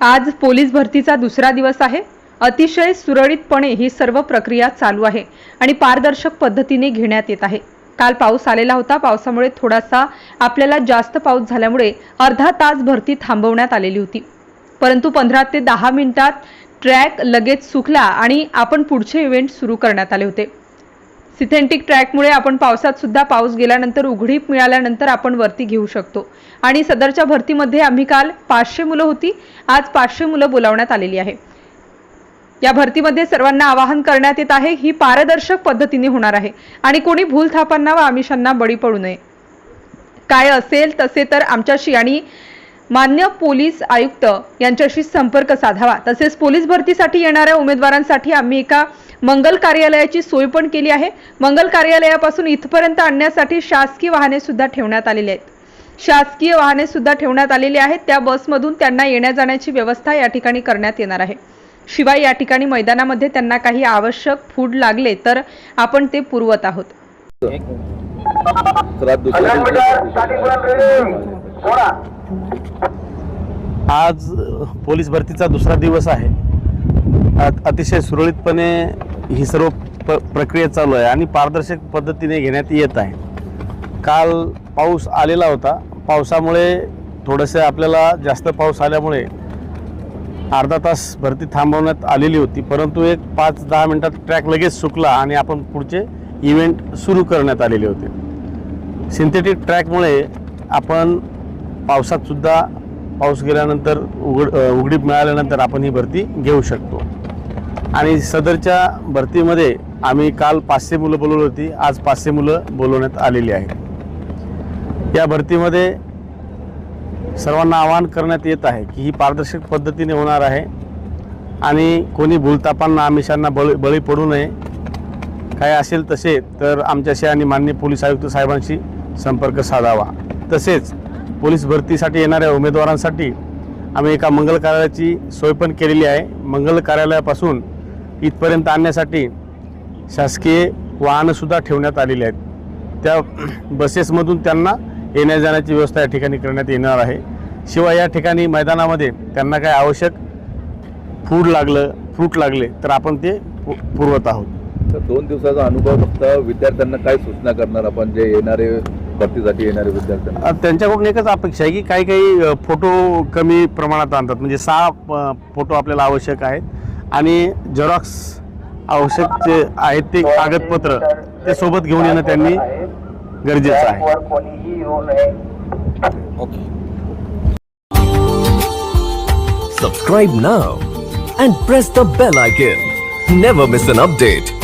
आज पोलीस भरतीचा दुसरा दिवस आहे. अतिशय सुरळीतपणे ही सर्व प्रक्रिया चालू आहे आणि पारदर्शक पद्धतीने घेण्यात येत आहे. काल पाऊस आलेला होता. पावसामुळे थोडासा आपल्याला जास्त पाऊस झाल्यामुळे अर्धा तास भरती थांबवण्यात आलेली होती. परंतु पंधरा ते दहा मिनिटात ट्रॅक लगेच सुकला आणि आपण पुढचे इव्हेंट सुरू करण्यात आले होते. सिथेंटिक ट्रॅकमुळे आपण पावसात सुद्धा पाऊस गेल्यानंतर उघडीप मिळाल्यानंतर आपण वरती घेऊ शकतो. आणि सदरच्या भरतीमध्ये आम्ही काल पाचशे मुलं होती. आज पाचशे मुलं बोलावण्यात आलेली आहे. या भरतीमध्ये सर्वांना आवाहन करण्यात येत आहे ही पारदर्शक पद्धतीने होणार आहे. आणि कोणी भूलथापांना व आमिषांना बळी पडू नये. काय असेल तसे तर आमच्याशी आणि मान्य पोलीस आयुक्त यांच्याशी संपर्क साधावा. तसेच पोलीस भरतीसाठी येणाऱ्या उमेदवारांसाठी आम्ही एका मंगल कार्यालयाची सोय पण केली आहे. मंगल कार्यालयापासून इथपर्यंत आणण्यासाठी शासकीय वाहने सुद्धा ठेवण्यात आलेली आहेत. शासकीय वाहने सुद्धा ठेवण्यात आलेली आहेत. त्या बसमधून त्यांना येण्या जाण्याची व्यवस्था या ठिकाणी करण्यात येणार आहे. शिवाय या ठिकाणी मैदानामध्ये त्यांना काही आवश्यक फूड लागले तर आपण ते पुरवत आहोत. आज पोलीस भरतीचा दुसरा दिवस आहे. अतिशय सुरळीतपणे ही सर्व प प्रक्रिया चालू आहे आणि पारदर्शक पद्धतीने घेण्यात येत आहे. काल पाऊस आलेला होता. पावसामुळे थोडंसं आपल्याला जास्त पाऊस आल्यामुळे अर्धा तास भरती थांबवण्यात आलेली होती. परंतु एक पाच दहा मिनटात ट्रॅक लगेच सुकला आणि आपण पुढचे इव्हेंट सुरू करण्यात आलेले होते. सिंथेटिक ट्रॅकमुळे आपण पावसातसुद्धा पाऊस गेल्यानंतर उघड उघडीप मिळाल्यानंतर आपण ही भरती घेऊ शकतो. आणि सदरच्या भरतीमध्ये आम्ही काल पाचशे मुलं बोलवली होती आज पाचशे मुलं बोलवण्यात आलेली आहेत. या भरतीमध्ये सर्वांना आवाहन करण्यात येत आहे की ही पारदर्शक पद्धतीने होणार आहे आणि कोणी भूलतापांना आमिषांना बळी बळी पडू नये. काय असेल तसे तर आमच्याशी आणि मान्य पोलीस आयुक्त साहेबांशी संपर्क साधावा. तसेच पोलीस भरतीसाठी येणाऱ्या उमेदवारांसाठी आम्ही एका मंगल कार्यालयाची सोय पण केलेली आहे. मंगल कार्यालयापासून इथपर्यंत आणण्यासाठी शासकीय वाहनंसुद्धा ठेवण्यात आलेली आहेत. त्या बसेसमधून त्यांना येण्या जाण्याची व्यवस्था या ठिकाणी करण्यात येणार आहे. शिवाय या ठिकाणी मैदानामध्ये त्यांना काय आवश्यक फूड लागलं फ्रूट लागले तर आपण ते पुरवत आहोत. तर दोन दिवसाचा अनुभव फक्त विद्यार्थ्यांना काय सूचना करणार आपण? जे येणारे भरतीसाठी येणारे विद्यार्थ्यांना त्यांच्याकडून एकच अपेक्षा आहे की काही काही फोटो कमी प्रमाणात आणतात. म्हणजे सहा फोटो आपल्याला आवश्यक आहेत. आणि झेरॉक्स आवश्यक जे आहेत ते कागदपत्र ते सोबत घेऊन येणं त्यांनी गरजेचं आहे. नये. Subscribe now and press the bell icon. Never miss an update.